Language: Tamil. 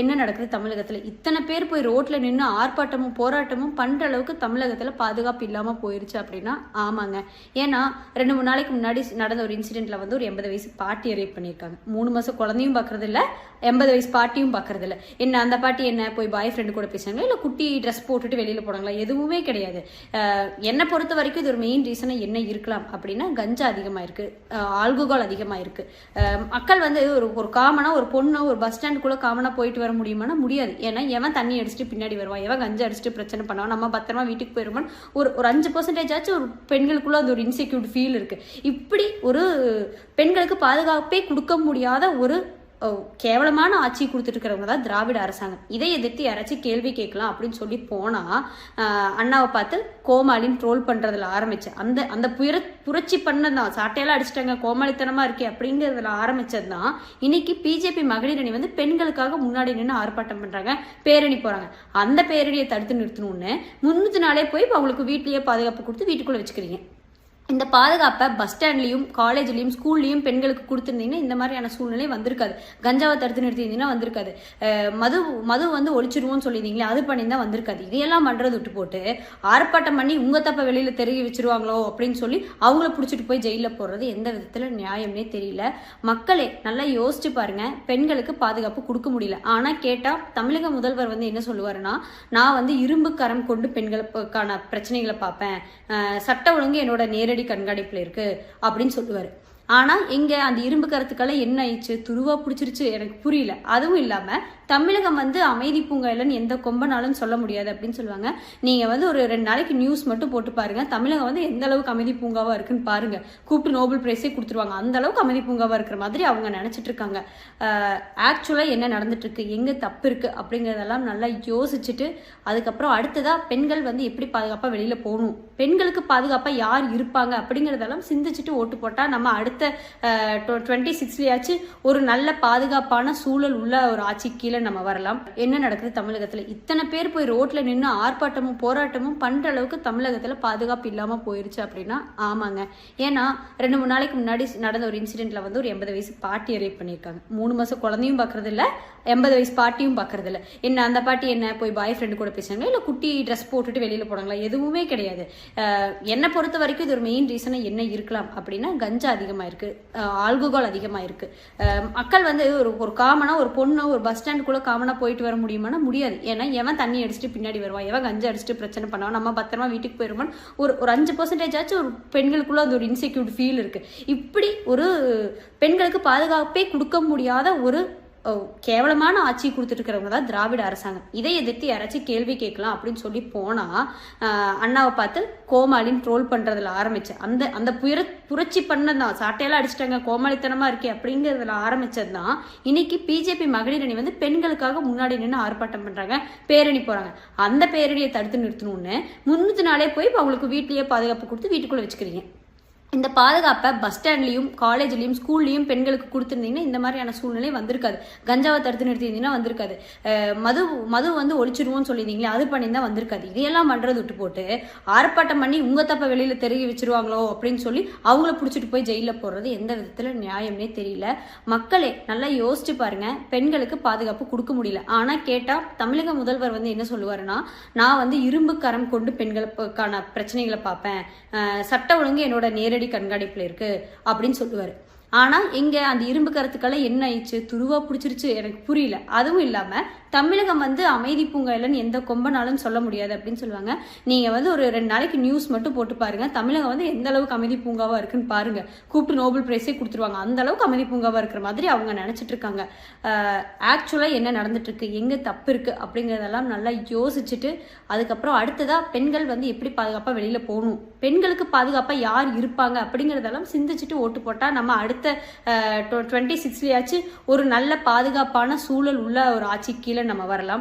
என்ன நடக்குது தமிழகத்தில்? இத்தனை பேர் போய் ரோட்டில் நின்று ஆர்ப்பாட்டமும் போராட்டமும் பண்ணுற அளவுக்கு தமிழகத்தில் பாதுகாப்பு இல்லாமல் போயிருச்சு அப்படின்னா ஆமாங்க. ஏன்னா ரெண்டு மூணு நாளைக்கு முன்னாடி நடந்த ஒரு இன்சிடென்ட்ல வந்து ஒரு எண்பது வயசு பாட்டியை ரேப் பண்ணியிருக்காங்க. மூணு மாதம் குழந்தையும் பார்க்கறது இல்லை எண்பது வயசு பாட்டியும் பார்க்கறது இல்லை என்ன அந்த பாட்டி என்ன போய் பாய் ஃப்ரெண்டு கூட பேசுறாங்களா? இல்லை குட்டி ட்ரெஸ் போட்டுட்டு வெளியில் போனாங்களா? எதுவுமே கிடையாது. என்னை பொறுத்த வரைக்கும் இது ஒரு மெயின் ரீசனாக என்ன இருக்கலாம் அப்படின்னா கஞ்சா அதிகமாக இருக்குது ஆல்கோகால் அதிகமாக இருக்குது மக்கள் வந்து ஒரு ஒரு காமனாக ஒரு பொண்ணு ஒரு பஸ் ஸ்டாண்டுக்குள்ளே காமனாக போயிட்டு வர முடியுமானா முடியாது. ஏன்னா எவன் தண்ணி அடிச்சுட்டு பின்னாடி வருவான் எவன் கஞ்சா அடிச்சுட்டு பிரச்சனை பண்ணுவான் நம்ம பத்திரமா வீட்டுக்கு போயிருவோம் ஒரு ஒரு அஞ்சு பர்சன்டேஜ் ஆச்சு ஒரு பெண்களுக்குள்ள அந்த ஒரு இன்செக்யூர்ட் ஃபீல் இருக்கு. இப்படி ஒரு பெண்களுக்கு பாதுகாப்பே கொடுக்க முடியாத ஒரு கேவலமான ஆட்சி கொடுத்துட்டு இருக்கிறவங்க தான் திராவிட அரசாங்கம். இதை எதிர்த்து யாராச்சும் கேள்வி கேட்கலாம் அப்படின்னு சொல்லி போனால் அண்ணாவை பார்த்து கோமாளின்னு ட்ரோல் பண்ணுறதுல ஆரம்பித்தேன் அந்த அந்த புயற புரட்சி பண்ணதான் சாட்டையெல்லாம் அடிச்சிட்டாங்க கோமாளித்தனமாக இருக்கே அப்படிங்கிறதுல ஆரம்பித்தது தான் இன்னைக்கு பிஜேபி மகளிர் அணி வந்து பெண்களுக்காக முன்னாடி நின்று ஆர்ப்பாட்டம் பண்ணுறாங்க பேரணி போகிறாங்க அந்த பேரணியை தடுத்து நிறுத்தணும்னு முன்னூற்றி நாளே போய் அவங்களுக்கு வீட்லேயே பாதுகாப்பு கொடுத்து வீட்டுக்குள்ளே வச்சுக்கிறீங்க. இந்த பாதுகாப்பை பஸ் ஸ்டாண்ட்லேயும் காலேஜ்லேயும் ஸ்கூல்லையும் பெண்களுக்கு கொடுத்துருந்தீங்கன்னா இந்த மாதிரியான சூழ்நிலை வந்திருக்காது. கஞ்சாவை தடுத்து நிறுத்திருந்தீங்கன்னா வந்திருக்காது. மது மது வந்து ஒழிச்சிருவோம்னு சொல்லியிருந்தீங்களே அது பண்ணியிருந்தா வந்திருக்காது. இதையெல்லாம் பண்ணுறது விட்டு போட்டு ஆர்ப்பாட்டம் பண்ணி உங்கள் தப்பை வெளியில் தெருகி வச்சிருவாங்களோ அப்படின்னு சொல்லி அவங்கள பிடிச்சிட்டு போய் ஜெயிலில் போடுறது எந்த விதத்தில் நியாயம்னே தெரியல. மக்களே நல்லா யோசிச்சு பாருங்க. பெண்களுக்கு பாதுகாப்பு கொடுக்க முடியல. ஆனால் கேட்டால் தமிழக முதல்வர் வந்து என்ன சொல்லுவாருன்னா நான் வந்து இரும்பு கரம் கொண்டு பெண்களுக்கான பிரச்சனைகளை பார்ப்பேன். சட்ட ஒழுங்கு என்னோட நேரடி கண்காணிப்பில் இருக்கு அப்படின்னு சொல்லுவார். ஆனால் இங்கே அந்த இரும்பு கருத்துக்களை என்ன ஆயிடுச்சு? துருவா பிடிச்சிருச்சு. எனக்கு புரியல. அதுவும் இல்லாமல் தமிழகம் வந்து அமைதி பூங்கா இல்லைன்னு எந்த கொம்பனாலும் சொல்ல முடியாது அப்படின்னு சொல்லுவாங்க. நீங்கள் வந்து ஒரு ரெண்டு நாளைக்கு நியூஸ் மட்டும் போட்டு பாருங்க. தமிழகம் வந்து எந்த அளவுக்கு அமைதி பூங்காவாக இருக்குன்னு பாருங்க. கூப்பிட்டு நோபல் பிரைஸே கொடுத்துருவாங்க. அந்த அளவுக்கு அமைதி பூங்காவாக இருக்கிற மாதிரி அவங்க நினச்சிட்டு இருக்காங்க. ஆக்சுவலாக என்ன நடந்துட்டு இருக்கு? தப்பு இருக்கு? அப்படிங்கிறதெல்லாம் நல்லா யோசிச்சுட்டு அதுக்கப்புறம் அடுத்ததாக பெண்கள் வந்து எப்படி பாதுகாப்பாக வெளியில் போகணும்? பெண்களுக்கு பாதுகாப்பாக யார் இருப்பாங்க? அப்படிங்கிறதெல்லாம் சிந்திச்சுட்டு ஓட்டு போட்டால் நம்ம அடுத்த டுவெண்ட்டி சிக்ஸ்லயாச்சும் ஒரு நல்ல பாதுகாப்பான சூழல் உள்ள ஒரு ஆட்சி கீழே நம்ம வரலாம். என்ன நடக்குது தமிழகத்துல? இத்தனை பேர் போய் ரோட்ல நின்று ஆர்ப்பாட்டமும் போராட்டமும் பண்ற அளவுக்கு தமிழகத்துல பாதுகாப்பு இல்லாம போயிருச்சு அப்படின்னா ஆமாங்க. ஏன்னா ரெண்டு மூணு நாளைக்கு முன்னாடி நடந்த ஒரு இன்சிடென்ட்ல வந்து ஒரு எண்பது வயசு பாட்டி ரேப் பண்ணியிருக்காங்க. மூணு மாசம் குழந்தையும் பார்க்குறது இல்ல எண்பது வயசு பாட்டியும் பார்க்கறது இல்ல என்ன அந்த பாட்டி என்ன போய் பாய் ஃப்ரெண்டு கூட பேசுறாங்களா இல்ல குட்டி ட்ரெஸ் போட்டுட்டு வெளியில போனாங்களா? எதுவுமே கிடையாது. என்னை பொறுத்த வரைக்கும் இது ஒரு மெயின் ரீசனாக என்ன இருக்கலாம் அப்படின்னா கஞ்சா அதிகமா அதிகமாக இருக்குது ஆல்கோகால் அதிகமாக இருக்குது மக்கள் வந்து ஒரு ஒரு காமனாக ஒரு பொண்ணு ஒரு பஸ் ஸ்டாண்டுக்குள்ளே காமனாக போயிட்டு வர முடியுமானா முடியாது. ஏன்னா எவன் தண்ணி அடிச்சுட்டு பின்னாடி வருவான் எவன் கஞ்சா அடிச்சுட்டு பிரச்சனை பண்ணுவான் நம்ம பத்திரமா வீட்டுக்கு போயிருவோம் ஒரு ஒரு அஞ்சு பர்சன்டேஜ் ஆச்சு ஒரு பெண்களுக்குள்ள அந்த ஒரு இன்செக்யூர்ட் ஃபீல் இருக்குது இப்படி ஒரு பெண்களுக்கு பாதுகாப்பே கொடுக்க முடியாத ஒரு கேவலமான ஆட்சி கொடுத்துட்டு தான் திராவிட அரசாங்கம். இதை எதிர்த்து யாராச்சும் கேள்வி கேட்கலாம் அப்படின்னு சொல்லி போனால் அண்ணாவை பார்த்து கோமாளின்னு ட்ரோல் பண்ணுறதுல ஆரம்பித்தேன் அந்த அந்த புயர புரட்சி பண்ணதான் சாட்டையெல்லாம் அடிச்சிட்டாங்க கோமாளித்தனமாக இருக்கே அப்படிங்கிறதுல ஆரம்பித்தது தான் இன்னைக்கு பிஜேபி மகளிர் அணி வந்து பெண்களுக்காக முன்னாடி நின்று ஆர்ப்பாட்டம் பண்ணுறாங்க பேரணி போகிறாங்க அந்த பேரணியை தடுத்து நிறுத்தணும்னு முன்னூற்றி நாளே போய் அவங்களுக்கு வீட்லேயே பாதுகாப்பு கொடுத்து வீட்டுக்குள்ளே வச்சுக்கிறீங்க. இந்த பாதுகாப்பை பஸ் ஸ்டாண்ட்லேயும் காலேஜ்லையும் ஸ்கூல்லேயும் பெண்களுக்கு கொடுத்துருந்தீங்கன்னா இந்த மாதிரியான சூழ்நிலை வந்திருக்காது. கஞ்சாவை தடுத்து நிறுத்தியிருந்தீங்கன்னா வந்திருக்காது. மது மது வந்து ஒழிச்சிருவோம்னு சொல்லியிருந்தீங்களே அது பண்ணியிருந்தா வந்திருக்காது. இதையெல்லாம் பண்ணுறது விட்டு போட்டு ஆர்ப்பாட்டம் பண்ணி உங்கள் தப்பை வெளியில் தெருகி வச்சிருவாங்களோ அப்படின்னு சொல்லி அவங்கள பிடிச்சிட்டு போய் ஜெயிலில் போடுறது எந்த விதத்தில் நியாயம்னே தெரியல. மக்களே நல்லா யோசிச்சு பாருங்க. பெண்களுக்கு பாதுகாப்பு கொடுக்க முடியல. ஆனால் கேட்டால் தமிழக முதல்வர் வந்து என்ன சொல்லுவாருன்னா நான் வந்து இரும்பு கரம் கொண்டு பெண்களுக்கான பிரச்சனைகளை பார்ப்பேன். சட்ட ஒழுங்கு என்னோட நேரடி கண்காணிப்பில் இருக்கு அப்படின்னு சொல்லுவார். ஆனால் இங்கே அந்த இரும்பு கருத்துக்களை என்ன ஆயிடுச்சு? துருவா பிடிச்சிருச்சு. எனக்கு புரியல. அதுவும் இல்லாமல் தமிழகம் வந்து அமைதி பூங்கா இல்லைன்னு எந்த கொம்பனாலும் சொல்ல முடியாது அப்படின்னு சொல்லுவாங்க. நீங்கள் வந்து ஒரு ரெண்டு நாளைக்கு நியூஸ் மட்டும் போட்டு பாருங்க. தமிழகம் வந்து எந்த அளவுக்கு அமைதி பூங்காவாக இருக்குன்னு பாருங்க. கூப்பிட்டு நோபல் பிரைஸே கொடுத்துருவாங்க. அந்த அளவுக்கு அமைதி பூங்காவாக இருக்கிற மாதிரி அவங்க நினச்சிட்டு இருக்காங்க. ஆக்சுவலாக என்ன நடந்துட்டு இருக்கு? தப்பு இருக்கு? அப்படிங்கிறதெல்லாம் நல்லா யோசிச்சுட்டு அதுக்கப்புறம் அடுத்ததாக பெண்கள் வந்து எப்படி பாதுகாப்பாக வெளியில் போகணும்? பெண்களுக்கு பாதுகாப்பாக யார் இருப்பாங்க? அப்படிங்கிறதெல்லாம் சிந்திச்சுட்டு ஓட்டு போட்டால் நம்ம அடுத்த அடுத்த டுவெண்ட்டி சிக்ஸ்லேயாச்சும் ஒரு நல்ல பாதுகாப்பான சூழல் உள்ள ஒரு ஆட்சி கீழே நம்ம வரலாம்.